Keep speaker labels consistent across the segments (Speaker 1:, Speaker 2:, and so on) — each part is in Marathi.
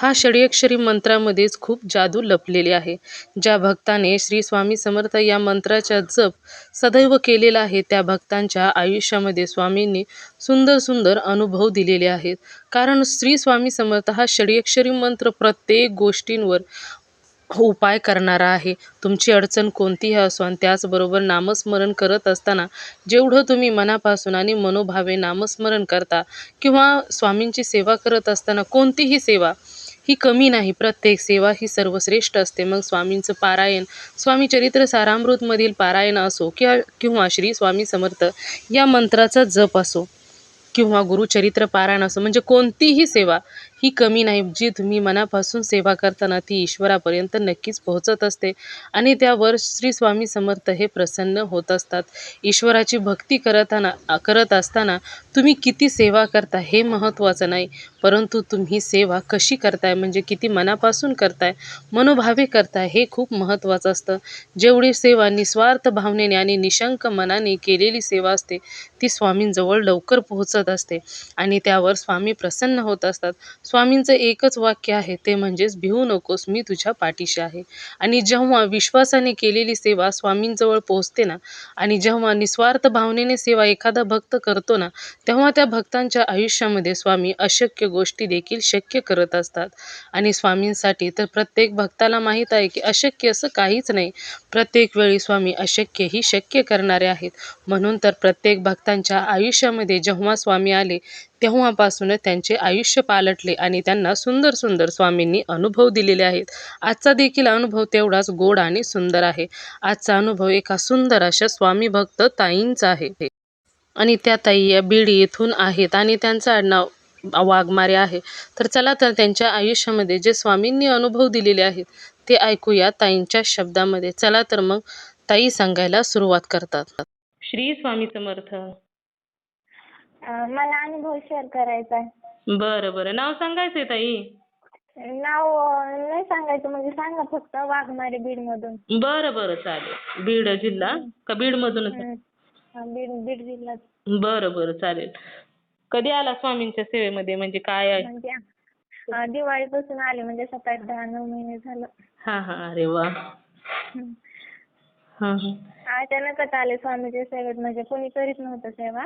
Speaker 1: हा षडियक्षरी मंत्रामध्येच खूप जादू लपलेली आहे. ज्या भक्ताने श्री स्वामी समर्थ या मंत्राचा जप सदैव केलेला आहे त्या भक्तांच्या आयुष्यामध्ये स्वामींनी सुंदर सुंदर अनुभव दिलेले आहेत. कारण श्री स्वामी समर्थ हा षड्यक्षरी मंत्र प्रत्येक गोष्टींवर उपाय करणारा आहे. तुमची अडचण कोणतीही असो आणि त्याचबरोबर नामस्मरण करत असताना जेवढं तुम्ही मनापासून आणि मनोभावे नामस्मरण करता किंवा स्वामींची सेवा करत असताना कोणतीही सेवा ही कमी नाही. प्रत्येक सेवा ही सर्वश्रेष्ठ असते. मग स्वामींचं पारायण स्वामी चरित्र सारामृतमधील पारायण असो किंवा किंवा श्री स्वामी समर्थ या मंत्राचा जप असो किंवा गुरुचरित्र पारायण असो म्हणजे कोणतीही सेवा ही कमी नाही जी तुम्ही मनापासून सेवा करताना ती ईश्वरापर्यंत नक्कीच पोहोचत असते. आणि त्यावर श्री स्वामी समर्थ हे प्रसन्न होत असतात. ईश्वराची भक्ती करताना करत असताना तुम्ही किती सेवा करता हे महत्त्वाचं नाही. परंतु तुम्ही सेवा कशी करताय म्हणजे किती मनापासून करताय मनोभावे करताय हे खूप महत्त्वाचं असतं. जेवढी सेवा निस्वार्थ भावनेने आणि निशंक मनाने केलेली सेवा असते ती स्वामींजवळ लवकर पोहोचत असते आणि त्यावर स्वामी प्रसन्न होत असतात. स्वामींचं एकच वाक्य आहे ते म्हणजेच भिवू नकोस मी तुझ्या पाठीशी आहे. आणि जेव्हा विश्वासाने केलेली सेवा स्वामींजवळ पोहोचते ना आणि जेव्हा निस्वार्थ भावनेने सेवा एखादा भक्त करतो ना तेव्हा त्या भक्तांच्या आयुष्यामध्ये स्वामी अशक्य गोष्टी देखील शक्य करत असतात. आणि स्वामींसाठी तर प्रत्येक भक्ताला माहीत आहे की अशक्य असं काहीच नाही. प्रत्येक वेळी स्वामी अशक्य ही शक्य करणारे आहेत. म्हणून तर प्रत्येक भक्तांच्या आयुष्यामध्ये जेव्हा स्वामी आले तेव्हापासूनच त्यांचे आयुष्य पालटले आणि त्यांना सुंदर सुंदर स्वामींनी अनुभव दिलेले आहेत. आजचा देखील अनुभव तेवढाच गोड आणि सुंदर आहे. आजचा अनुभव एका सुंदर अशा स्वामी भक्त ताईंचा आहे. आणि त्या ताई या बीड येथून आहेत आणि त्यांचं आडनाव वाघमारे आहे. तर चला तर त्यांच्या आयुष्यामध्ये जे स्वामींनी अनुभव दिलेले आहेत ते ऐकूया ताईंच्या शब्दामध्ये. चला तर मग ताई सांगायला सुरुवात करतात. श्री स्वामी समर्थ.
Speaker 2: अं, मला अनुभव शेअर करायचा आहे.
Speaker 1: बरं बरं. नाव सांगायचंय ताई?
Speaker 2: नाव अं, नाही सांगायचं म्हणजे सांगा फक्त वाघमारे बीडमधून.
Speaker 1: बरं बरं. चालेल. बीड जिल्हा? का बीड मधूनच
Speaker 2: बीड बीड जिल्ह्यात.
Speaker 1: बरं बरं. चालेल. कधी आला स्वामींच्या सेवेमध्ये? म्हणजे काय आहे?
Speaker 2: म्हणजे अं, दिवाळीपासून आले. म्हणजे सात आठ दहा नऊ महिने झालं.
Speaker 1: हा हा. अरे वा.
Speaker 2: हं. अचानकच आले स्वामीच्या सेवेत म्हणजे कोणी करीत नव्हतं सेवा.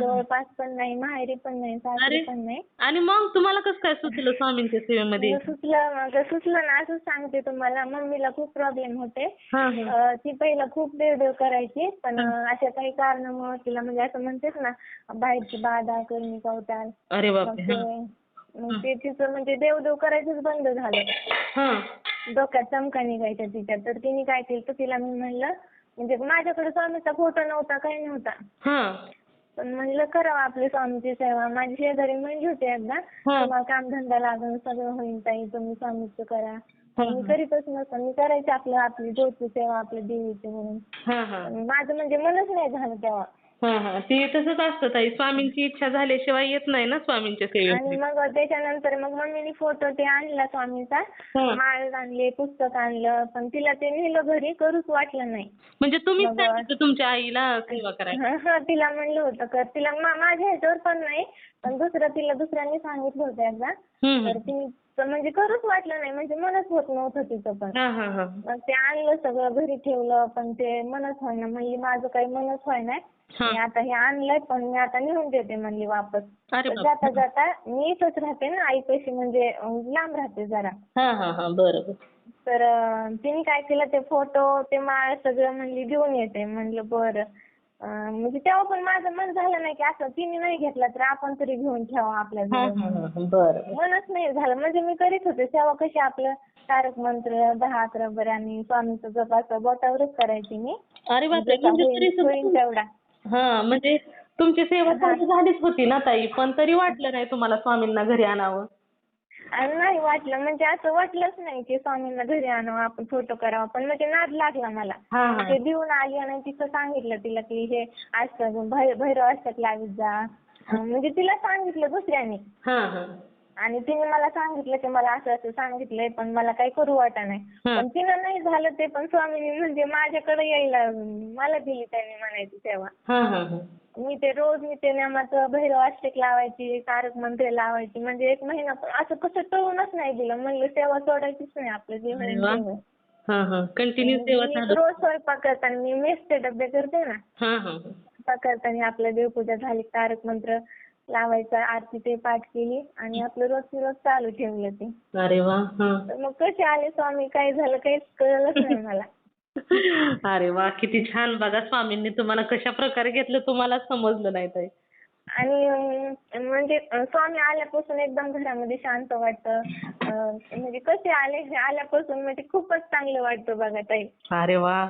Speaker 2: जवळपास पण नाही माहेरी पण नाही सासरी. पण नाही.
Speaker 1: आणि मग तुम्हाला कसं काय सुचलं स्वामींच्या सेवेमध्ये?
Speaker 2: सुचलं मग सुचलं ना असंच सांगते तुम्हाला. मम्मीला खूप प्रॉब्लेम होते. अं, ती पहिलं खूप देवदेव करायची पण अशा काही कारणामुळे तिला म्हणजे असं म्हणतेस ना बाहेरची बाधा कर्मी कवताल
Speaker 1: अरे
Speaker 2: मग
Speaker 1: बापरे
Speaker 2: ते मग ते तिचं म्हणजे देवदेव करायचंच बंद झालं.
Speaker 1: हा.
Speaker 2: डोक्यात चमका निघायच्या तिच्या. तर तिने काय केलं तर तिला मी म्हणलं म्हणजे माझ्याकडे स्वामीचा फोटो नव्हता काही नव्हता.
Speaker 1: हा.
Speaker 2: पण म्हणलं करावं आपली स्वामीची सेवा. माझी शेजारी म्हणली होती एकदा
Speaker 1: हा.
Speaker 2: तुम्हाला कामधंदा लागून सगळं होईल ताई तुम्ही स्वामीचं करा. मी. करीतच नसतं मी करायचे आपलं आपली ज्योती सेवा आपल्या देवीची म्हणून.
Speaker 1: हा हा.
Speaker 2: माझं म्हणजे मनच नाही झालं तेव्हा.
Speaker 1: हा हा. ते तसंच असतं ताई. स्वामींची इच्छा झाल्याशिवाय येत नाही ना स्वामींच्या
Speaker 2: आणि मग त्याच्यानंतर मग मम्मीने फोटो ते आणला स्वामीचा.
Speaker 1: हा.
Speaker 2: माळ आणले पुस्तक आणलं पण तिला ते नेलं घरी करूच वाटलं नाही.
Speaker 1: म्हणजे तुम्हीच
Speaker 2: मग-
Speaker 1: सांगितलं तुमच्या आईला सेवा करायला
Speaker 2: हं, हं, तिला म्हणलं होतं कर. तिला मा- माझ्या ह्याच्यावर पण नाही पण दुसरं तिला दुसऱ्यांनी सांगितलं होतं एकदा. तर ती तर म्हणजे करूच वाटलं नाही म्हणजे मनच होत नव्हतं तिचं पण.
Speaker 1: हा हा हा.
Speaker 2: मग ते आणलं सगळं घरी ठेवलं पण ते मनच होईना म्हणली माझं काही मनच होईना
Speaker 1: हा.
Speaker 2: मी आता हे आणलंय पण मी आता नेऊन देते म्हणली वापस.
Speaker 1: अरे
Speaker 2: तर
Speaker 1: बाप
Speaker 2: जाता जाता मी इथंच राहते ना आईपाशी म्हणजे अं, लांब राहते जरा.
Speaker 1: हा हा हा
Speaker 2: तर अं, तिने काय केलं ते फोटो ते माळ सगळं म्हणली घेऊन येते. म्हणलं बरं. अं, म्हणजे तेव्हा पण माझं मन झालं नाही की असं तिने नाही घेतला तर आपण तरी घेऊन ठेवा आपल्या
Speaker 3: हा, हा. हा. बरं.
Speaker 2: मनच नाही झालं. म्हणजे मी करीत होते. सेवा कशी आपलं तारक मंत्र दहा अकरा बरं आणि स्वामीचं जप असं बोटावरच करायची मी.
Speaker 3: अरे बापरे
Speaker 2: जसा
Speaker 3: म्हणजे तरी
Speaker 2: होईल
Speaker 3: सुद्धा
Speaker 2: होईल तेवढा.
Speaker 3: हा म्हणजे तुमची सेवा चालू झालीच होती ना ताई पण तरी वाटलं नाही तुम्हाला स्वामींना घरी आणावं.
Speaker 2: आणि नाही वाटलं म्हणजे असं वाटलंच नाही की स्वामींना घरी आणावं आपण फोटो करावा. पण म्हणजे नाद लागला मला.
Speaker 3: हा हा.
Speaker 2: ते देऊन आली आणि तिथं सांगितलं तिला की हे असं भै- भैरव असतात लावीत जा. अं, म्हणजे तिला सांगितलं दुसऱ्याने.
Speaker 3: हा हा.
Speaker 2: आणि तिने मला सांगितलं की मला असं असं सांगितलंय पण मला काही करू वाटा नाही.
Speaker 3: हा.
Speaker 2: पण तिनं नाही झालं ते पण स्वामीने म्हणजे माझ्याकडे यायला मला दिली त्यांनी म्हणायची सेवा.
Speaker 3: हा हा हा.
Speaker 2: मी ते रोज मी ते नियमाचं भैरव अष्टक लावायची तारक मंत्र लावायची म्हणजे एक महिना पण असं कसं टळूनच नाही दिलं. म्हणलं सेवा सोडायचीच नाही आपलं जे
Speaker 3: अरे वा. हा हा. कंटिन्यू सेवा चालू.
Speaker 2: रोज स्वयंपाक करताना मी मेसचे डबे करते ना.
Speaker 3: हा हा
Speaker 2: स्वयंपाक करताना आपलं देवपूजा झाली तारक मंत्र लावायचा आरती ते पाठ केली आणि आपलं रोजची रोज चालू ठेवलं ते.
Speaker 3: अरे वा हा.
Speaker 2: तर मग कसे आले स्वामी? काय झालं काहीच कळलंच नाही मला.
Speaker 3: अरे वा किती छान. बघा स्वामींनी तुम्हाला कशा प्रकारे घेतलं तुम्हाला समजलं नाही ताई.
Speaker 2: आणि म्हणजे स्वामी आल्यापासून एकदम घरामध्ये शांत वाटतं. अं, म्हणजे कसे आले हे आल्यापासून म्हणजे खूपच चांगलं वाटतं बघा ताई.
Speaker 3: अरे वा.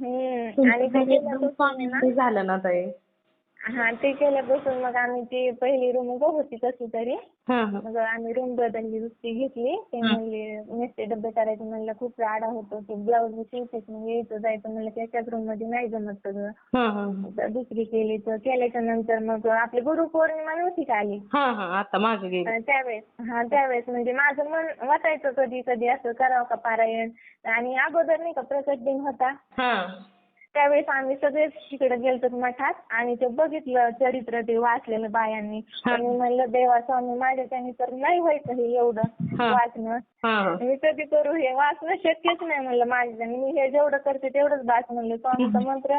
Speaker 2: हम्म आणि ते
Speaker 3: तुमचं एकदम
Speaker 2: केल्यापासून आहे ना
Speaker 3: झालं ना ताई.
Speaker 2: हा ते केल्यापासून मग आम्ही ती पहिली रूम होती कशी तरी. मग आम्ही रूम बदलली दुसरी घेतली. ते म्हणले नुसते डबे करायचे. म्हणलं खूप राडा होतो ते ब्लाऊज शिवतेच मग यायचं जायचं. म्हणलं त्याच्याच रूममध्ये नाही जमत सगळं. तर दुसरी केली तर केल्याच्यानंतर मग आपली गुरुपौर्णिमा नव्हती का आली?
Speaker 3: हा हा. आता मागे गेली.
Speaker 2: अं, त्यावेळेस. हा त्यावेळेस म्हणजे माझं मन वाटायचं कधी कधी असं करावं का पारायण. आणि अगोदर नाही का प्रकट दिन होता. त्यावेळेस आम्ही सगळेच तिकडे गेलतो मठात आणि ते बघितलं चरित्र ते वाचलेलं बायांनी.
Speaker 3: हा.
Speaker 2: मी म्हणलं देवा स्वामी माझ्याच्याने तर नाही व्हायचं हे एवढं
Speaker 3: हा.
Speaker 2: वाचणं.
Speaker 3: हा.
Speaker 2: मी कधी करू हे वाचणं शक्यच नाही म्हणलं माझ्याच्याने मी हे जेवढं करते तेवढंच बास म्हणलं. स्वामीचं मंत्र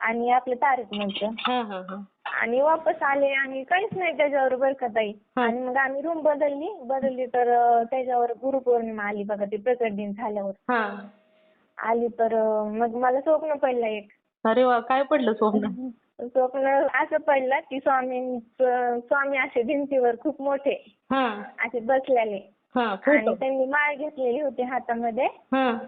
Speaker 2: आणि आपलं तारक मंत्र
Speaker 3: हा हा हा.
Speaker 2: आणि वापस आले आणि काहीच नाही त्याच्यावर बरं का ताई.
Speaker 3: हा.
Speaker 2: आणि मग आम्ही रूम बदलली. बदलली तर अं, त्याच्यावर गुरुपौर्णिमा आली बघा ते प्रकट दिन झाल्यावर.
Speaker 3: हा.
Speaker 2: आली तर मग मला स्वप्न पडलं एक.
Speaker 3: अरे वा काय पडलं स्वप्न?
Speaker 2: स्वप्न असं पडलं की स्वामी स्वामी असे भिंतीवर खूप मोठे
Speaker 3: हा.
Speaker 2: असे बसलेले.
Speaker 3: हा
Speaker 2: आणि त्यांनी माळ घेतलेली होती हातामध्ये.
Speaker 3: हा.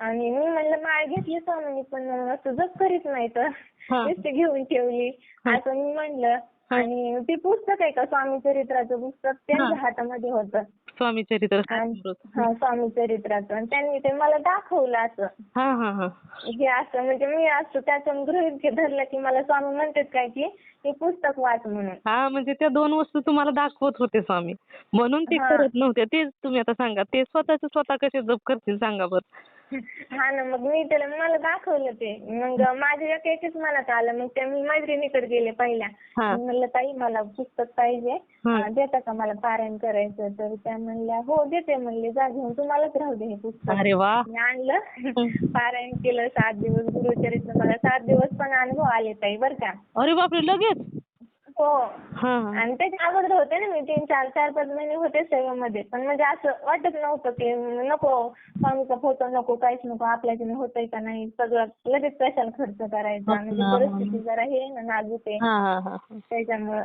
Speaker 2: आणि मी म्हणलं माळ घेतली स्वामींनी पण असं जप करीत नाही तर. नुसती घेऊन ठेवली. असं मी म्हणलं. आणि ते पुस्तक आहे का स्वामी चरित्राचं पुस्तक? त्यांच्या हातामध्ये होतं.
Speaker 3: स्वामी चरित्र
Speaker 2: हा स्वामी चरित्राचं. त्यांनी ते मला दाखवलं असं.
Speaker 3: हा हा हा.
Speaker 2: हे असं म्हणजे मी असं त्याचं गृहित धरलं की मला स्वामी म्हणतात काय की हे पुस्तक वाच म्हणून.
Speaker 3: हा म्हणजे त्या दोन वस्तू तुम्हाला दाखवत होते स्वामी. म्हणून ते. करत नव्हते. तेच तुम्ही आता सांगा. ते स्वतःच स्वतः कसे जप करतील सांगा बरं.
Speaker 2: हा ना मग मी त्याला मला दाखवलं ते. मग माझ्या एका एकच मनात आलं. मग त्या मी मैत्रिणीकडे गेले पहिल्या.
Speaker 3: हा.
Speaker 2: मी म्हणलं ताई मला पुस्तक पाहिजे.
Speaker 3: हा.
Speaker 2: अं, देता का मला पारायण करायचं तर त्या म्हणल्या हो देते. म्हणले जा घेऊन तुम्हालाच राहू दे हे पुस्तक.
Speaker 3: अरे वा.
Speaker 2: मी आणलं. पारायण केलं सात दिवस गुरुचरित्र मला सात दिवस पण अनुभव आले ताई बर का.
Speaker 3: अरे बापरे लगेच?
Speaker 2: हो. आणि त्याच्या अगोदर होते ना मी तीन चार चार पाच महिने होते सेवेमध्ये. पण म्हणजे असं वाटत नव्हतं की नको स्वामीचा फोटो नको काहीच नको आपल्याच्याने होतंय का नाही सगळं लगेच कशाला खर्च करायचा. म्हणजे. परिस्थिती जरा हे ना नाजूक आहे. त्याच्यामुळं.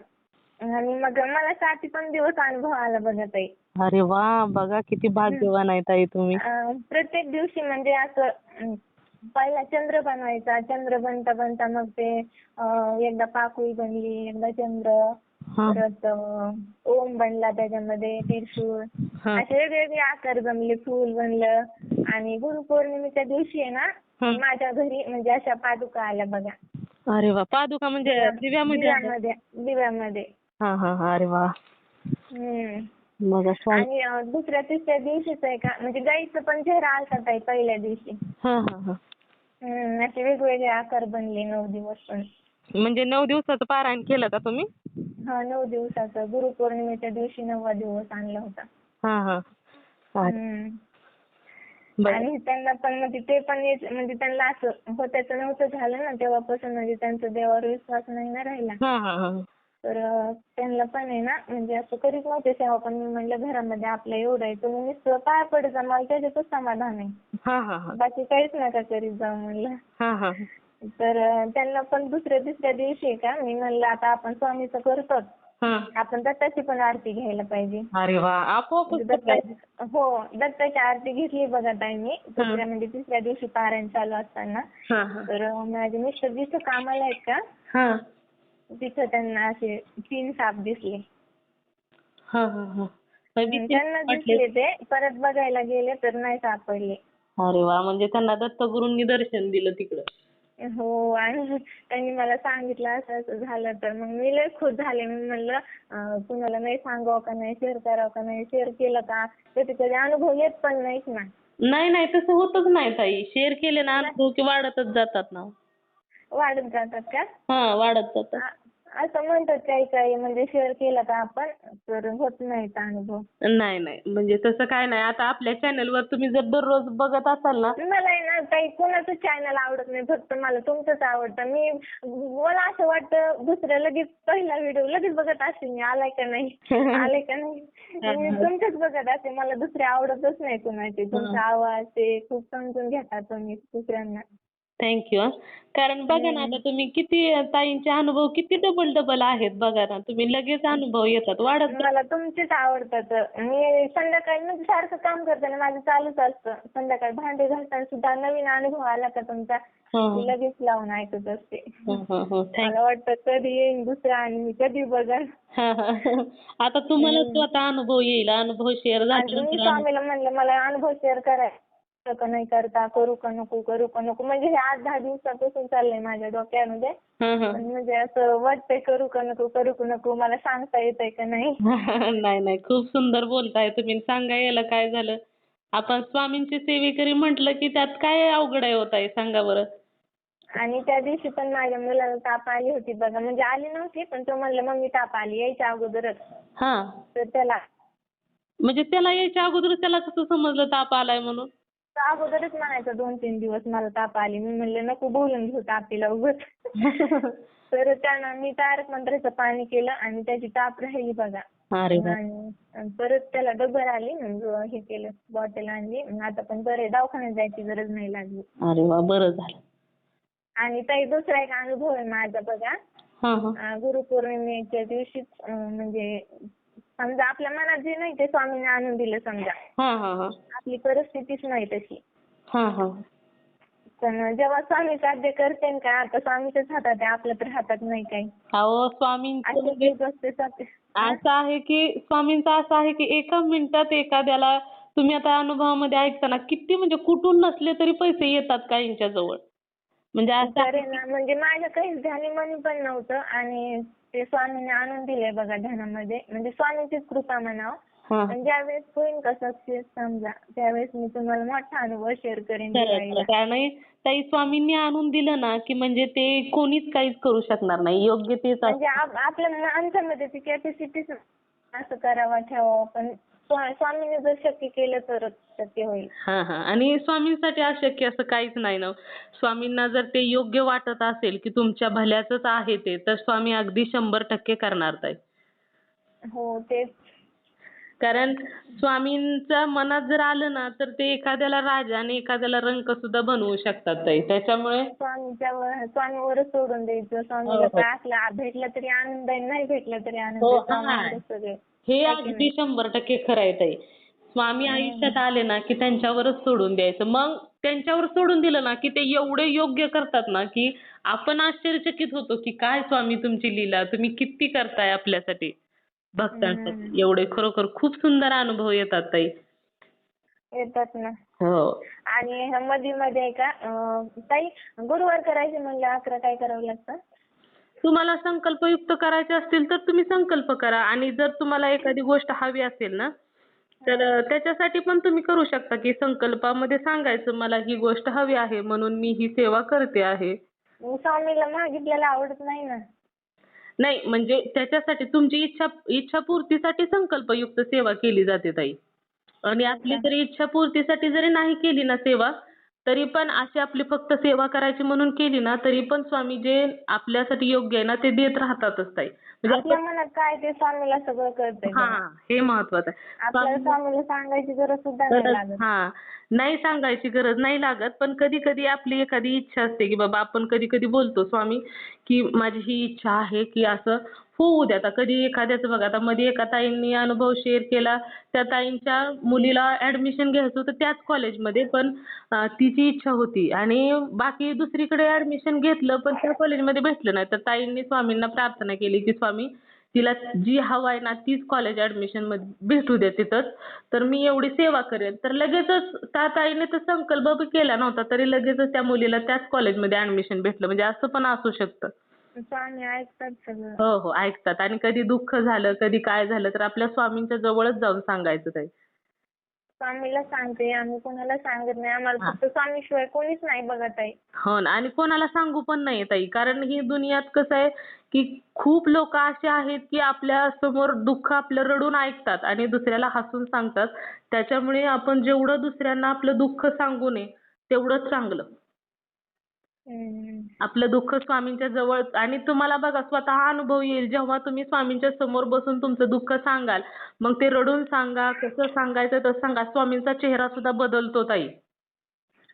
Speaker 2: आणि मग मला साठी पण दिवस अनुभव आला बघा ताई.
Speaker 3: अरे वा बघा किती भाग्यवान आहे ताई तुम्ही.
Speaker 2: प्रत्येक दिवशी म्हणजे असं पहिला चंद्र बनवायचा. चंद्र बनता बनता मग ते अं, एकदा पाकुळी बनली एकदा चंद्र
Speaker 3: हा.
Speaker 2: परत अं, ओम बनला त्याच्यामध्ये त्रिशूळ.
Speaker 3: हा.
Speaker 2: असे वेगवेगळे आकार जमले फूल बनलं. आणि गुरुपौर्णिमेच्या दिवशी आहे ना
Speaker 3: हा.
Speaker 2: माझ्या घरी म्हणजे अशा पादुका आल्या बघा.
Speaker 3: अरे वा पादुका म्हणजे दिव्यामध्ये?
Speaker 2: दिव्यामध्ये दिव्यामध्ये.
Speaker 3: हा हा हा अरे वा.
Speaker 2: हम्म. आणि अं, दुसऱ्या तिसऱ्या दिवशीच आहे का? म्हणजे गाईचं पण चेहरा आलता ताई पहिल्या दिवशी.
Speaker 3: हा हा हा.
Speaker 2: हम्म, असे वेगवेगळे आकार बनले नऊ दिवस पण.
Speaker 3: म्हणजे नऊ दिवसाचं पारायण केलं का तुम्ही?
Speaker 2: हा नऊ दिवसाचं. गुरुपौर्णिमेच्या दिवशी नववा दिवस आणला होता.
Speaker 3: हा हा. अरे,
Speaker 2: हम्म.
Speaker 3: बरं.
Speaker 2: आणि त्यांना पण म्हणजे ते पण येत- म्हणजे त्यांना असं होत्याचं नव्हतं झालं ना तेव्हापासून म्हणजे त्यांचा देवावर विश्वास नाही ना राहिला.
Speaker 3: हा हा हा.
Speaker 2: तर त्यांना पण आहे ना म्हणजे असं करीत नव्हते सेवा पण मी म्हणलं घरामध्ये आपलं एवढं आहे तुम्ही नुसतं पाय पडत जा मला त्याच्यातच समाधान आहे.
Speaker 3: हा हा हा.
Speaker 2: बाकी काहीच नका करीत जाऊ म्हणलं.
Speaker 3: हा हा.
Speaker 2: तर त्यांना पण दुसऱ्या तिसऱ्या दिवशी का मी म्हणलं आता आपण स्वामीचं करतो
Speaker 3: हा.
Speaker 2: आपण दत्ताची पण आरती घ्यायला पाहिजे.
Speaker 3: अरे वा आपोआपच
Speaker 2: म्हणजे दत्ताची हो दत्ताची आरती घेतली बघा ताई मी दुसऱ्या म्हणजे तिसऱ्या दिवशी पारायण चालू असताना.
Speaker 3: हा हा.
Speaker 2: तर माझे मिस्टर जिथं कामाला आहेत का
Speaker 3: हा.
Speaker 2: तिथं त्यांना असे तीन साप दिसले.
Speaker 3: हा हा हा. मग भीती
Speaker 2: त्यांना
Speaker 3: वाटली?
Speaker 2: दिसले ते. परत बघायला गेले तर नाही सापडले.
Speaker 3: अरे वा म्हणजे त्यांना दत्तगुरूंनी दर्शन दिलं तिकडं.
Speaker 2: हो आणि त्यांनी मला सांगितलं असं असं झालं तर मग मी लय खुश झाले. मी म्हणलं अं, कुणाला नाही सांगावं का नाही शेअर करावं का नाही शेअर केलं का? कधी कधी अनुभव येत पण नाहीत ना.
Speaker 3: नाही नाही तसं होतच नाही ताई. शेअर केले ना अनुभव की वाढतच जातात ना.
Speaker 2: वाढत जातात का?
Speaker 3: हा वाढत जातात.
Speaker 2: असं म्हणतात काही काही म्हणजे शेअर केलं का आपण तर होत नाहीत अनुभव?
Speaker 3: नाही नाही. म्हणजे तसं काय नाही. आता आपल्या चॅनलवर तुम्ही जर दररोज बघत असाल ना.
Speaker 2: मला आहे ना काही कोणाचं चॅनल आवडत नाही. फक्त मला तुमचंच आवडतं. मी मला असं वाटतं दुसऱ्या लगेच पहिला व्हिडिओ लगेच बघत असते मी. आलाय का नाही? आलाय का नाही? मी तुमचंच बघत असते. मला दुसरे आवडतच नाही कोणाचे. तुमचा आवाज ते खूप समजून घेता तुम्ही दुसऱ्यांना.
Speaker 3: थँक्यू कारण बघा ना आता तुम्ही किती ताईंचे अनुभव किती डबल डबल आहेत बघा ना. तुम्ही लगेच अनुभव येतात वाढत.
Speaker 2: मला तुमचेच आवडतात. मी संध्याकाळी म्हणजे सारखं काम करताना माझं चालूच असतं. संध्याकाळी भांडे घालताना सुद्धा नवीन अनुभव आला का तुमचा?
Speaker 3: हं,
Speaker 2: मी लगेच लावून ऐकत असते.
Speaker 3: हं, हं, हं.
Speaker 2: मला वाटतं कधी येईन दुसरा आणि मी कधी
Speaker 3: हा, हा. आता तुम्हाला स्वतः अनुभव येईल. अनुभव शेअर
Speaker 2: आणि मी
Speaker 3: झाल्यानंतर
Speaker 2: स्वामीला म्हणलं मला अनुभव शेअर करायचा का नाही करता करू का नको करू का नको. म्हणजे हे आठ दहा दिवसापासून चाललंय माझ्या डोक्यामध्ये. पण म्हणजे असं वाटतंय करू का नको करू का नको मला सांगता येतंय का नाही?
Speaker 3: नाही नाही. खूप सुंदर बोलताय तुम्ही. सांगा याला काय झालं. आपण स्वामींची सेवेकरी म्हटलं की त्यात काय अवघड आहे होत आहे सांगा बरं.
Speaker 2: आणि त्या दिवशी पण माझ्या मुलाला ताप आली होती बघा. म्हणजे आली नव्हती पण तो म्हणलं मम्मी ताप आली यायच्या अगोदरच.
Speaker 3: हा.
Speaker 2: तर त्याला
Speaker 3: म्हणजे त्याला यायच्या अगोदर त्याला कसं समजलं ताप आलाय म्हणून?
Speaker 2: अगोदरच म्हणायचा दोन तीन दिवस मला ताप आली. मी म्हणलं नको बोलून घेऊ तापीला उगाच. तर त्यानं मी तारक मंत्राचं पाणी केलं आणि त्याची ताप राहिली बघा.
Speaker 3: अरे वा.
Speaker 2: आणि परत त्याला डबर आली मग हे केलं बॉटल आणली. मग आता पण बरं दवाखान्यात जायची गरज नाही लागली.
Speaker 3: अरे वा बरं झालं.
Speaker 2: आणि ताई दुसरा एक अनुभव आहे माझा बघा.
Speaker 3: हा हा.
Speaker 2: अं, गुरुपौर्णिमेच्या दिवशीच अं, म्हणजे समजा आपल्या मनात जे नाही ते स्वामीने आणून दिलं समजा.
Speaker 3: हा हा हा.
Speaker 2: आपली परिस्थितीच नाही तशी.
Speaker 3: हा हा.
Speaker 2: पण जेव्हा स्वामी साध्य करते ना का आता स्वामीच्याच हातात आहे आपल्या तर हातात नाही काही.
Speaker 3: अहो स्वामींचं
Speaker 2: अशी
Speaker 3: म्हणजे
Speaker 2: असते
Speaker 3: असं आहे की स्वामींचं असं आहे की एका मिनिटात एखाद्याला तुम्ही आता अनुभवामध्ये ऐकताना किती म्हणजे कुठून नसले तरी पैसे येतात काहींच्या जवळ म्हणजे असं
Speaker 2: तर आहे ना म्हणजे माझ्या काही ध्यानी मनी पण नव्हतं आणि ते स्वामीने आणून दिलंय बघा ध्यानामध्ये. म्हणजे स्वामीचीच कृपा म्हणावं.
Speaker 3: हा.
Speaker 2: पण ज्यावेळेस होईन का सक्सेस समजा. त्यावेळेस मी तुम्हाला मोठा अनुभव शेअर करेन दिवाळीला.
Speaker 3: कारण ताई स्वामींनी आणून दिलं ना की म्हणजे ते कोणीच काहीच करू शकणार नाही. योग्य तेच असतं.
Speaker 2: म्हणजे आप- आपल्या माणसामध्ये ती कॅपॅसिटीच असं करावं ठेवावं. पण स्वा- स्वामीने जर शक्य केलं तरच शक्य होईल.
Speaker 3: हा हा. आणि स्वामींसाठी अशक्य असं काहीच नाही ना. स्वामींना जर ते योग्य वाटत असेल की तुमच्या भल्याचंच आहे ते तर स्वामी अगदी शंभर टक्के करणार ताई.
Speaker 2: हो तेच.
Speaker 3: कारण स्वामींच्या मनात जर आलं ना तर ते एखाद्याला राजा आणि एखाद्याला रंक सुद्धा बनवू शकतात ताई. त्याच्यामुळे
Speaker 2: स्वामीच्या वर- स्वामीवरच सोडून द्यायचं. स्वामीला
Speaker 3: हो.
Speaker 2: काय असलं भेटलं तरी आनंद आहे नाही भेटलं तरी आनंद
Speaker 3: हो,
Speaker 2: आहे.
Speaker 3: हा.
Speaker 2: स्वामीवरच सगळे.
Speaker 3: हे अगदी शंभर टक्के खरं आहे ताई. स्वामी आयुष्यात आले ना की त्यांच्यावरच सोडून द्यायचं. मग त्यांच्यावर सोडून दिलं ना की ते एवढे योग्य करतात ना की आपण आश्चर्यचकित होतो की काय स्वामी तुमची लीला तुम्ही किती करताय आपल्यासाठी? भक्तांसाठी. एवढे खरोखर खूप सुंदर अनुभव येतात ताई.
Speaker 2: येतात ना.
Speaker 3: हो.
Speaker 2: आणि मध्ये मध्ये आहे का अं, ताई गुरुवार करायचे म्हणलं अकरा काय करावं लागतं?
Speaker 3: तुम्हाला संकल्पयुक्त करायचे असतील तर तुम्ही संकल्प करा. आणि जर तुम्हाला एखादी गोष्ट हवी असेल ना तर त्याच्यासाठी पण तुम्ही करू शकता की संकल्पामध्ये सांगायचं मला ही गोष्ट हवी आहे म्हणून मी ही सेवा करते आहे.
Speaker 2: स्वामीला मागितलेलं आवडत नाही ना?
Speaker 3: नाही म्हणजे त्याच्यासाठी तुमची इच्छा इच्छापूर्तीसाठी संकल्पयुक्त सेवा केली जाते ताई. आणि आपली जरी इच्छापूर्तीसाठी जरी नाही केली ना सेवा तरी पण अशी आपली फक्त सेवा करायची म्हणून केली ना तरी पण स्वामी जे आपल्यासाठी योग्य आहे ना ते देत राहतातच ताई. म्हणजे
Speaker 2: आपल्या मनात काय ते स्वामीला सगळं कळतंय
Speaker 3: हा हे महत्वाचं आहे.
Speaker 2: आपल्याला स्वामीला सांगायची गरज सुद्धा नाही
Speaker 3: गरज-
Speaker 2: लागत.
Speaker 3: हा नाही सांगायची गरज नाही लागत पण कधी कधी आपली एखादी इच्छा असते की बाबा आपण कधी कधी बोलतो स्वामी की माझी ही इच्छा आहे की असं होऊ द्या आता कधी एखाद्याचं बघा आता मध्ये एका ताईंनी अनुभव शेअर केला. त्या ताईंच्या मुलीला ऍडमिशन घ्यायचं होतं त्याच कॉलेजमध्ये पण तिची इच्छा होती. आणि बाकी दुसरीकडे ऍडमिशन घेतलं पण त्या कॉलेजमध्ये भेटलं नाही. तर ताईंनी स्वामींना प्रार्थना केली की स्वामी तिला जी हवं आहे ना तीच कॉलेज ऍडमिशनमध्ये भेटू दे तिथंच. तर मी एवढी सेवा करेन. तर लगेचच त्या ताईने तर संकल्प केला नव्हता तरी लगेचच त्या मुलीला त्याच कॉलेजमध्ये ऍडमिशन भेटलं. म्हणजे असं पण असू शकतं.
Speaker 2: स्वामी ऐकतात सगळं.
Speaker 3: हो हो ऐकतात. आणि कधी दुःख झालं कधी काय झालं तर आपल्या स्वामींच्या जवळच जाऊन सांगायचं ताई
Speaker 2: स्वामीला सांगते आम्ही कोणाला सांगत नाही. आम्हाला. फक्त स्वामीशिवाय कोणीच नाही बघत आहे.
Speaker 3: हो ना आणि कोणाला सांगू पण नाही ताई कारण ही दुनियात कसं आहे की खूप लोक असे आहेत की आपल्यासमोर दुःख आपलं रडून ऐकतात आणि दुसऱ्याला हसून सांगतात. त्याच्यामुळे आपण जेवढं दुसऱ्यांना आपलं दुःख सांगू नये तेवढंच चांगलं. आपलं दुःख स्वामींच्या जवळ आणि तुम्हाला बघा स्वतः अनुभव येईल. जेव्हा तुम्ही स्वामींच्या समोर बसून तुमचं दुःख सांगाल मग ते रडून सांगा कसं सांगायचं तसं सांगा. स्वामींचा चेहरा सुद्धा बदलतो ताई.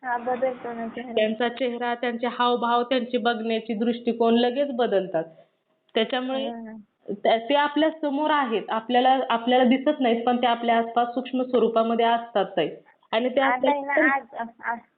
Speaker 2: हा बदलतो ना चेहरा.
Speaker 3: त्यांचा चेहरा त्यांचे हावभाव त्यांची बघण्याची दृष्टिकोन लगेच बदलतात. त्याच्यामुळे. त्या- ते आपल्यासमोर आहेत. आपल्याला आपल्याला दिसत नाहीत पण ते आपल्या आसपास सूक्ष्म स्वरूपामध्ये असतात ताई. आणि ते
Speaker 2: आता आहे ना
Speaker 3: आपल्या
Speaker 2: आज आ- आ-
Speaker 3: संकेत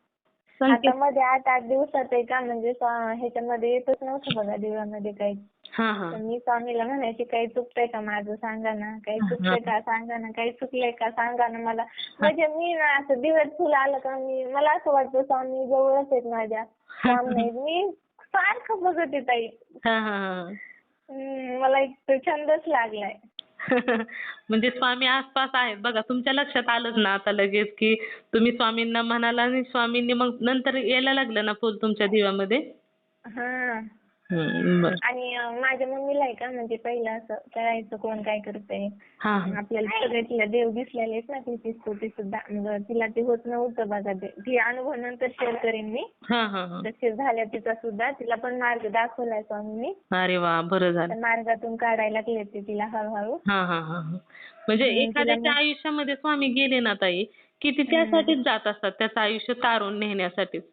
Speaker 2: आता मध्ये आठ आठ दिवसात आहे का? म्हणजे ह्याच्यामध्ये येतच नव्हतं बघा देवळामध्ये काही.
Speaker 3: हा हा.
Speaker 2: तर मी स्वामीला म्हणायची काही चुकतंय का माझं? सांगा ना. काही चुकतंय का? सांगा ना. काही चुकलंय का? सांगा ना मला. म्हणजे मी ना असं दिवस फुल आलं का मी मला असं वाटतं स्वामी जवळच आहेत माझ्या. सामने मी सारखं बघत आहे
Speaker 3: हा हा हा.
Speaker 2: हम्म, मला एक तो छंदच लागलाय.
Speaker 3: म्हणजे स्वामी आसपास आहेत बघा तुमच्या लक्षात आलंच ना आता लगेच की तुम्ही स्वामींना म्हणाला आणि स्वामींनी मग नंतर यायला लागलं ना फुल तुमच्या दिव्यामध्ये
Speaker 2: आणि माझ्या मम्मीला आहे का म्हणजे पहिलं असं करायचं कोण काय करतंय. आपल्याला सगळे तिला देव दिसलेले आहेत ना तिची स्तुती सुद्धा. मग तिला ते होत नव्हतं बघा ते ती अनुभव नंतर शेअर करेन मी. तसे झाल्या तिचा सुद्धा. तिला पण मार्ग दाखवलाय स्वामींनी.
Speaker 3: अरे वा बरं झालं.
Speaker 2: मार्गातून काढायला लागले ते तिला हळूहळू.
Speaker 3: हा हा हा हा. म्हणजे एखाद्याच्या आयुष्यामध्ये स्वामी गेले ना ताई की ते त्यासाठीच जात असतात त्याचं आयुष्य तारून नेण्यासाठीच.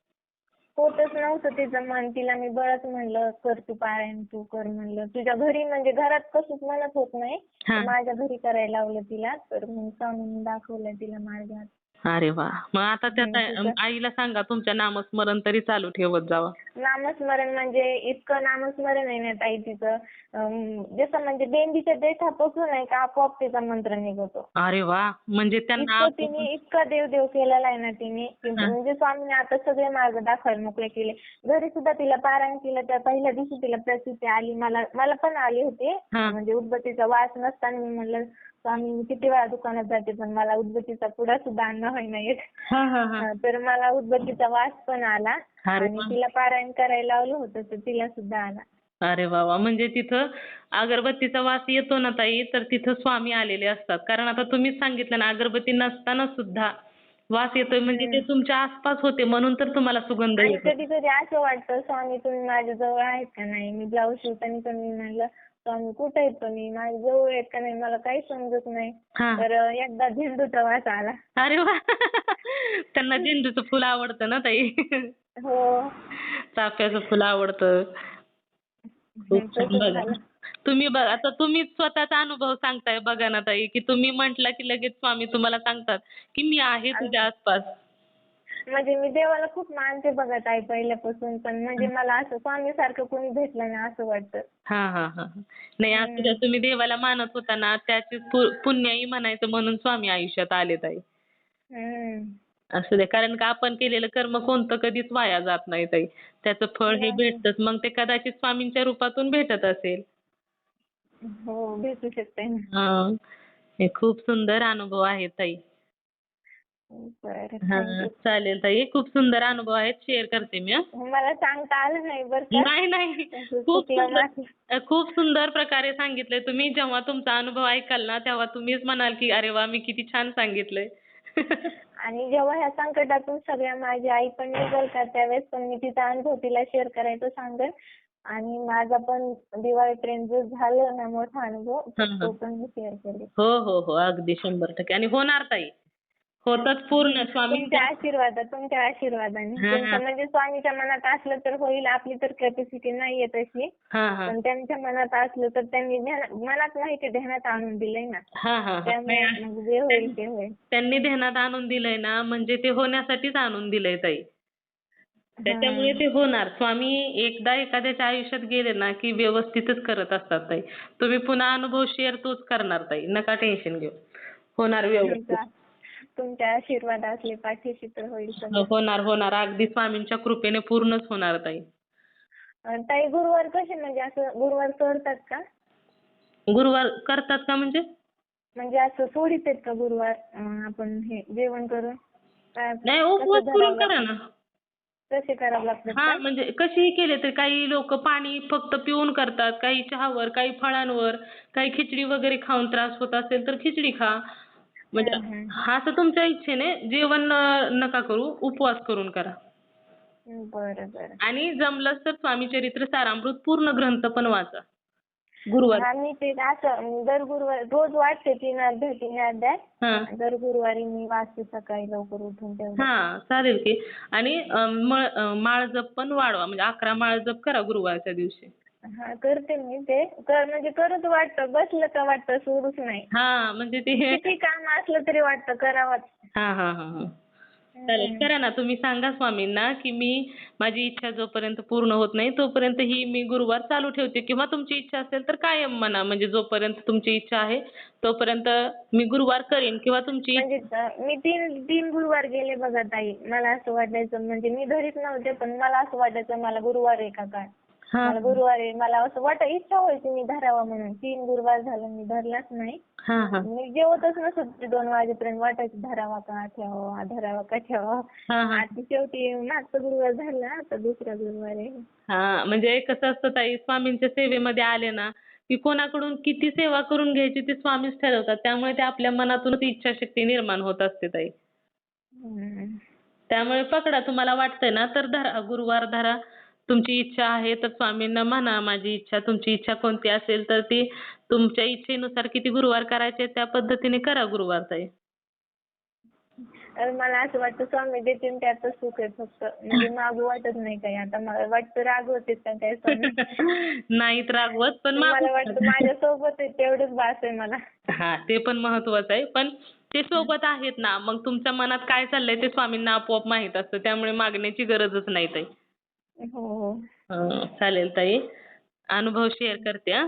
Speaker 2: होतच नव्हतं तिचं मन तिला मी बळच म्हणलं कर तू पारायण तू कर म्हणलं. तुझ्या घरी म्हणजे घरात कसंच म्हणत होत नाही. माझ्या घरी करायला लावलं तिला. तर मग स्वामींनी दाखवलं तिला मार्गात
Speaker 3: अरे वा. मग आता त्या आईला सांगा तुमच्या नामस्मरण तरी चालू ठेवत जावा.
Speaker 2: नामस्मरण म्हणजे इतकं नामस्मरण आहे ना ताई तिचं. अं, जसं म्हणजे बेंबीच्या देठापासून आहे का आपोआप तिचा मंत्र निघतो.
Speaker 3: अरे वा. म्हणजे त्यांना
Speaker 2: इतकं तिने इतका देव देव केलेला आहे ना तिने. की म्हणजे स्वामीने आता सगळे मार्ग दाखवायला मोकळे केले. घरी सुद्धा तिला पारायण केलं. त्या पहिल्या दिवशी तिला प्रसिद्धी आली. मला मला पण आली होती.
Speaker 3: हा.
Speaker 2: म्हणजे उदबत्तीचा वास नसताना मी म्हणलं मी किती वेळा दुकानात जाते पण मला उदबत्तीचा पुडा सुद्धा अन्न होईना येत.
Speaker 3: हा हा हा.
Speaker 2: हा, तर मला उदबत्तीचा वास पण आला आणि. तिला पारायण करायला लावलं होतं तर तिला सुद्धा आला.
Speaker 3: अरे वा वा. म्हणजे तिथं अगरबत्तीचा वास येतो ना ताई तर तिथं स्वामी आलेले असतात. कारण आता तुम्हीच सांगितलं ना अगरबत्ती नसताना सुद्धा वास येतोय. म्हणजे ते तुमच्या आसपास होते म्हणून तर तुम्हाला सुगंध
Speaker 2: आणि
Speaker 3: येतो.
Speaker 2: कधी कधी असं वाटतं स्वामी तुम्ही माझ्या जवळ आहेत का नाही? मी ब्लाऊज शिवताना पण मी म्हणलं स्वामी कुठे आहेत तुम्ही माझ्या जवळ आहेत का नाही? मला काही समजत नाही. तर एकदा झेंडूचा वास आला.
Speaker 3: अरे वा! त्यांना झेंडूचं फुल आवडतं ना ताई?
Speaker 2: हो.
Speaker 3: चाफ्याचं फुल आवडतं. खूप छान बघा. तुम्ही बघा आता तुम्ही स्वतःचा अनुभव सांगताय बघा ना ताई की तुम्ही म्हटला की लगेच स्वामी तुम्हाला सांगतात की मी आहे तुझ्या आसपास.
Speaker 2: म्हणजे मी देवाला खूप मानते बघा ताई पहिल्यापासून पण म्हणजे मला असं स्वामी सारखं कोणी भेटलं नाही असं वाटतं.
Speaker 3: हा हा हा हा. नाही असू द्या तुम्ही देवाला मानत होता ना त्याची पु- पुण्याई म्हणायचं म्हणून स्वामी आयुष्यात आले ताई.
Speaker 2: हम्म.
Speaker 3: असू द्या कारण का आपण केलेलं कर्म कोणतं कधीच वाया जात नाही ताई. त्याचं फळ हे. भेटतंच मग ते कदाचित स्वामींच्या रूपातून भेटत असेल.
Speaker 2: हो भेटू शकते ना.
Speaker 3: हा. हे खूप सुंदर अनुभव आहे ताई.
Speaker 2: बरं
Speaker 3: हा. चालेल ताई. खूप सुंदर अनुभव आहेत. शेअर करते मी हं.
Speaker 2: मला सांगता आलं नाही बरं का.
Speaker 3: नाही नाही. खूप
Speaker 2: चुकलं
Speaker 3: सुंदर
Speaker 2: माझं.
Speaker 3: खूप सुंदर प्रकारे सांगितलंय तुम्ही. जेव्हा तुमचा अनुभव ऐकाल ना तेव्हा तुम्हीच म्हणाल की अरे वा मी किती छान सांगितलंय.
Speaker 2: आणि जेव्हा ह्या संकटातून सगळ्या माझी आई पण निघालतात त्यावेळेस पण मी तिचा अनुभव तिला शेअर करायचं सांगेन. आणि माझा पण दिवाळी ट्रेन जो झालं ना मोठा अनुभव
Speaker 3: हं, हं.
Speaker 2: तो पण मी शेअर करेन.
Speaker 3: हो हो हो. अगदी शंभर टक्के. आणि होणार ताई. होतच पूर्ण. स्वामी
Speaker 2: तुमच्या आशीर्वादात तुमच्या आशीर्वादाने. म्हणजे स्वामीच्या मनात असलं तर होईल आपली तर कॅपॅसिटी नाहीये तशी.
Speaker 3: हा हा.
Speaker 2: पण त्यांच्या मनात असलं तर त्यांनी मनात नाही ते ध्यानात आणून दिलंय ना.
Speaker 3: हा हा हा.
Speaker 2: त्यामुळे जे होईल ते होईल.
Speaker 3: त्यांनी ध्यानात आणून दिलंय ना म्हणजे ते होण्यासाठीच आणून दिलंय ताई. त्याच्यामुळे ते होणार. स्वामी एकदा एखाद्याच्या आयुष्यात गेले ना की व्यवस्थितच करत असतात ताई. तुम्ही पुन्हा अनुभव शेअर तोच करणार ताई. नका टेन्शन घेऊ. होणार व्यवस्थित.
Speaker 2: तुमच्या आशीर्वाद असले पाठीशी तर होईल सगळं.
Speaker 3: होणार होणार. अगदी स्वामींच्या कृपेने पूर्णच होणार ताई.
Speaker 2: अं, ताई गुरुवार कसे म्हणजे असं गुरुवार सोडतात का?
Speaker 3: गुरुवार करतात का म्हणजे?
Speaker 2: म्हणजे असं सोडित आहेत का गुरुवार? अं, आपण हे जेवण करून? काय
Speaker 3: नाही
Speaker 2: कसं
Speaker 3: उपवास करून
Speaker 2: धरावं
Speaker 3: करा ना.
Speaker 2: कसे करावं लागतात
Speaker 3: हा
Speaker 2: का?
Speaker 3: म्हणजे कशीही केले तर काही लोक पाणी फक्त पिऊन करतात काही चहावर काही फळांवर काही खिचडी वगैरे खाऊन त्रास होत असेल तर खिचडी खा. म्हणजे असं तुमच्या इच्छेने जेवण नका करू उपवास करून करा.
Speaker 2: बरं बरं.
Speaker 3: आणि जमलंच तर स्वामी चरित्र सारामृत पूर्ण ग्रंथ पण वाचा. गुरुवार
Speaker 2: हा मी ते असं दर गुरुवार रोज वाचते तीन अध्याय तीन अध्याय. दर गुरुवारी मी वाचते सकाळी लवकर उठून
Speaker 3: हा चालेल की. आणि अं, मळ अं, माळ जप पण वाढवा म्हणजे अकरा माळ जप करा गुरुवारच्या दिवशी.
Speaker 2: हा करते मी ते. कर म्हणजे करत वाटतं बसलं का वाटतं सोडूच नाही.
Speaker 3: हा म्हणजे ते
Speaker 2: किती काम असलं तरी वाटतं करावंच.
Speaker 3: हा हा हा हा. चालेल करा ना तुम्ही सांगा स्वामींना की मी माझी इच्छा जोपर्यंत पूर्ण होत नाही तोपर्यंत ही मी गुरुवार चालू ठेवते. किंवा तुमची इच्छा असेल तर कायम म्हणा म्हणजे जोपर्यंत तुमची इच्छा आहे तोपर्यंत मी गुरुवार करेन. किंवा तुमची
Speaker 2: म्हणजे मी तीन तीन गुरुवार गेले बघा ताई. मला असं वाटायचं म्हणजे मी धरीत नव्हते पण मला असं वाटायचं मला गुरुवार आहे का काय? मला गुरुवार मला असं वाट इच्छा व्हायची मी धरावा म्हणून. तीन गुरुवार झालं मी धरलाच नाही. मी जेवतच नसत दोन वाजेपर्यंत. वाटायचं धरावा का ठेवावा धरावा का ठेवावा. आता शेवटी मागचा गुरुवार झाला आता दुसरा गुरुवार आहे.
Speaker 3: हा म्हणजे कसं असतं ताई स्वामींच्या सेवेमध्ये आले ना की कोणाकडून किती सेवा करून घ्यायची ते स्वामीच ठरवतात. त्यामुळे ते आपल्या मनातूनच इच्छाशक्ती निर्माण होत असते ताई. त्यामुळे पकडा तुम्हाला वाटतंय ना तर धरा गुरुवार धरा. तुमची इच्छा आहे तर स्वामींना म्हणा माझी इच्छा तुमची इच्छा कोणती असेल तर ती तुमच्या इच्छेनुसार किती गुरुवार करायचे त्या पद्धतीने करा गुरुवार ताई.
Speaker 2: मला असं वाटतं स्वामी देतील त्यातच सुख आहे फक्त. म्हणजे मागू वाटत नाही काही. आता मला वाटतं रागवतेत का काय स्वामी.
Speaker 3: नाहीत रागवत पण
Speaker 2: मला वाटतं माझ्या सोबत आहे तेवढंच बास आहे मला.
Speaker 3: हा ते पण महत्वाचं आहे. पण ते सोबत आहेत ना मग तुमच्या मनात काय चाललंय ते स्वामींना आपोआप माहीत असतं. त्यामुळे मागण्याची गरजच नाही ताई.
Speaker 2: हो. हो
Speaker 3: चालेल ताई. अनुभव शेअर करते हा.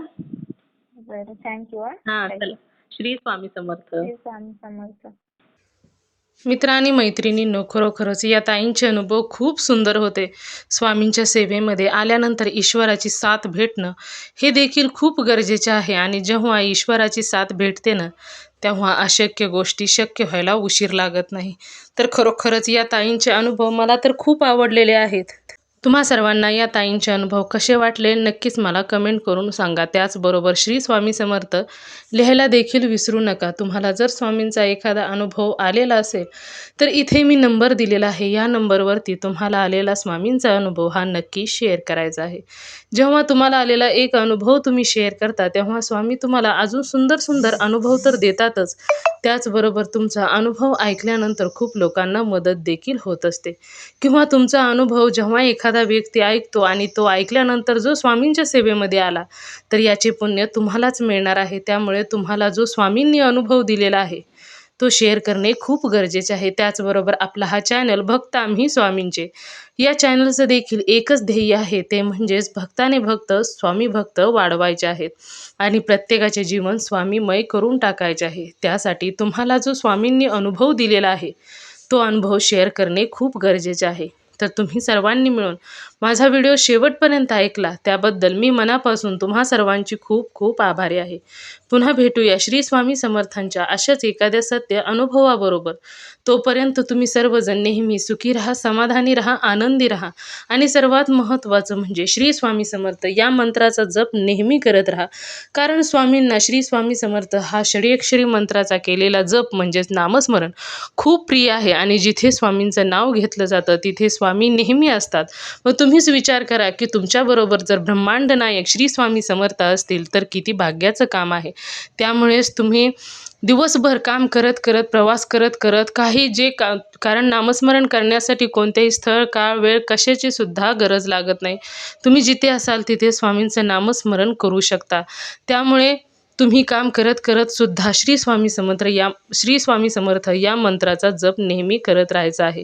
Speaker 2: बरं थँक्यू हा.
Speaker 3: हा चला. श्री स्वामी समर्थ.
Speaker 2: श्री स्वामी समर्थ.
Speaker 3: मित्र आणि मैत्रिणींनो खरोखरच या ताईंचे अनुभव खूप सुंदर होते. स्वामींच्या सेवेमध्ये आल्यानंतर ईश्वराची साथ भेटणं हे देखील खूप गरजेचे आहे आणि जेव्हा ईश्वराची साथ भेटते ना तेव्हा अशक्य गोष्टी शक्य व्हायला उशीर लागत नाही. तर खरोखरच या ताईंचे अनुभव मला तर खूप आवडलेले आहेत. तुम्हा सर्वांना या ताईंचे अनुभव कसे वाटले नक्कीच मला कमेंट करून सांगा. त्याचबरोबर श्री स्वामी समर्थ लिहायला देखील विसरू नका. तुम्हाला जर स्वामींचा एखादा अनुभव आलेला असेल तर इथे मी नंबर दिलेला आहे. या नंबरवरती तुम्हाला आलेला स्वामींचा अनुभव हा नक्की शेअर करायचा आहे. जेव्हा तुम्हाला आलेला एक अनुभव तुम्ही शेअर करता तेव्हा स्वामी तुम्हाला अजून सुंदर सुंदर अनुभव तर देतातच. त्याचबरोबर तुमचा अनुभव ऐकल्यानंतर खूप लोकांना मदत देखील होत असते. किंवा तुमचा अनुभव जेव्हा एखादा व्यक्ती ऐकतो आणि तो ऐकल्यानंतर जो स्वामींच्या सेवेमध्ये आला तर याचे पुण्य तुम्हालाच मिळणार आहे. त्यामुळे तुम्हाला जो स्वामींनी अनुभव दिलेला आहे तो शेअर करणे खूप गरजेचे आहे. त्याचबरोबर आपला हा चॅनल भक्त आम्ही स्वामींचे. या चॅनलचं देखील एकच ध्येय आहे. ते म्हणजेच भक्ताने भक्त स्वामी भक्त वाढवायचे आहेत. आणि प्रत्येकाचे जीवन स्वामीमय करून टाकायचे आहे. त्यासाठी तुम्हाला जो स्वामींनी अनुभव दिलेला आहे तो अनुभव शेअर करणे खूप गरजेचे आहे. तर तुम्ही सर्वांनी मिळून
Speaker 1: माझा व्हिडिओ शेवटपर्यंत ऐकला त्याबद्दल मी मनापासून तुम्हा सर्वांची खूप खूप आभारी आहे. पुन्हा भेटूया श्री स्वामी समर्थांच्या अशाच एखाद्या सत्य अनुभवाबरोबर. तोपर्यंत तुम्ही सर्वजण नेहमी सुखी राहा समाधानी राहा आनंदी राहा. आणि सर्वात महत्त्वाचं म्हणजे श्री स्वामी समर्थ या मंत्राचा जप नेहमी करत राहा. कारण स्वामींना श्री स्वामी समर्थ हा षडीक्षरी मंत्राचा केलेला जप म्हणजेच नामस्मरण खूप प्रिय आहे. आणि जिथे स्वामींचं नाव घेतलं जातं तिथे स्वामी नेहमी असतात. व तुम्ही तुम्हीच विचार करा की तुमच्याबरोबर जर ब्रह्मांड नायक श्री स्वामी समर्थ असतील तर किती भाग्याचं काम आहे. त्यामुळेच तुम्ही दिवसभर काम करत करत प्रवास करत करत काही जे का कारण नामस्मरण करण्यासाठी कोणतेही स्थळ काळ वेळ कशाची सुद्धा गरज लागत नाही. तुम्ही जिथे असाल तिथे स्वामींचं नामस्मरण करू शकता. त्यामुळे तुम्ही काम करत करत सुद्धा श्री स्वामी समर्थ या श्री स्वामी समर्थ या मंत्राचा जप नेहमी करत राहायचा आहे.